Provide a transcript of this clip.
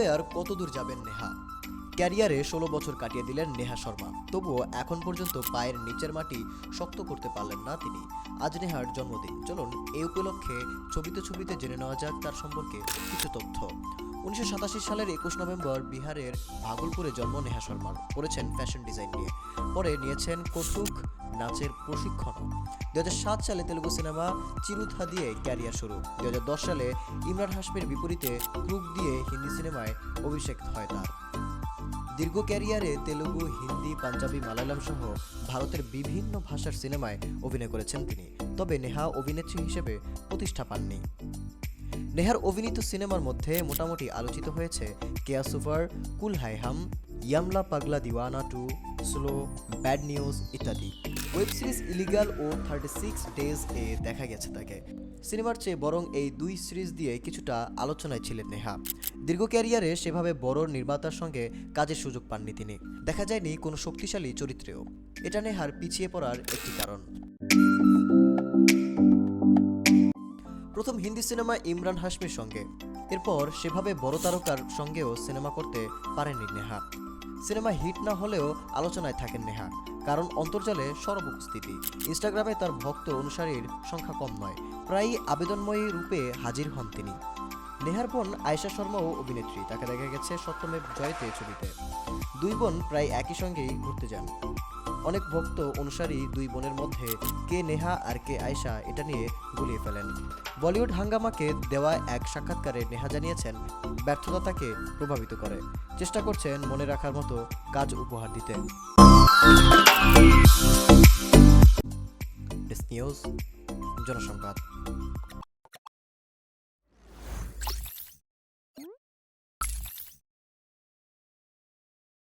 এভাবে আর কতদূর যাবেন নেহা? ক্যারিয়ারে ষোলো বছর কাটিয়ে দিলেন নেহা শর্মা। তবুও এখন পর্যন্ত পায়ের নিচের মাটি শক্ত করতে পারলেন না তিনি। আজ নেহার জন্মদিন। চলুন এই উপলক্ষে ছবিতে ছবিতে জেনে নেওয়া যাক তার সম্পর্কে কিছু তথ্য। উনিশশো সাতাশি সালের একুশ নভেম্বর বিহারের ভাগলপুরে জন্ম নেহা শর্মার করেছেন ফ্যাশন ডিজাইন নিয়ে। পরে নিয়েছেন কৌতুক নাচের প্রশিক্ষণ দু হাজার সাত সালে তেলুগু সিনেমা চিরুথা দিয়ে ক্যারিয়ার শুরু। দু হাজার দশ সালে ইমরান হাশমির বিপরীতে ক্রুক দিয়ে হিন্দি সিনেমায় অভিষেক হয় তার। দীর্ঘ ক্যারিয়ারে তেলুগু, হিন্দি, পাঞ্জাবি, মালায়ালাম সহ ভারতের বিভিন্ন ভাষার সিনেমায় অভিনয় করেছেন তিনি। তবে নেহা অভিনেত্রী হিসেবে প্রতিষ্ঠা পাননি। নেহার অভিনীত সিনেমার মধ্যে মোটামুটি আলোচিত হয়েছে কেয়া super cool high Hum, Yamla Pagla Deewana two, slow, bad news ইত্যাদি। ওয়েব সিরিজ ইলিগাল ও থার্টি সিক্স ডেজ এ দেখা গেছে তাকে। সিনেমার চেয়ে বরং এই দুই সিরিজ দিয়ে কিছুটা আলোচনায় ছিলেন নেহা। দীর্ঘ ক্যারিয়ারে সেভাবে বড় নির্মাতার সঙ্গে কাজের সুযোগ পাননি তিনি। দেখা যায়নি কোনো শক্তিশালী চরিত্রেও। এটা নেহার পিছিয়ে পড়ার একটি কারণ। প্রথম হিন্দি সিনেমা ইমরান হাশমির সঙ্গে। এরপর সেভাবে বড় তারকার সঙ্গেও সিনেমা করতে পারেননি নেহা। সিনেমা হিট না হলেও আলোচনায় থাকেন নেহা কারণ অন্তর্জালে সরব উপস্থিতি। ইনস্টাগ্রামে তার ভক্ত অনুসারীর সংখ্যা কম নয়, প্রায়ই আবেদনময়ী রূপে হাজির হন তিনি। নেহার বোন আয়েশা শর্মাও অভিনেত্রী, তাকে দেখা গেছে সত্যমেব জয়তে ছবিতে। দুই বোন প্রায় একই সঙ্গেই ঘুরতে যান। অনেক ভক্ত অনুসারী দুই বোনের মধ্যে কে নেহা আর কে আয়েশা এটা নিয়ে গুলিয়ে ফেলেন। বলিউড হাঙ্গামাকে দেওয়া এক সাক্ষাৎকারে নেহা জানিয়েছেন ব্যর্থতা তাকে প্রভাবিত করে। চেষ্টা করছেন মনে রাখার মতো কাজ উপহার দিতে। জনসংবাদ।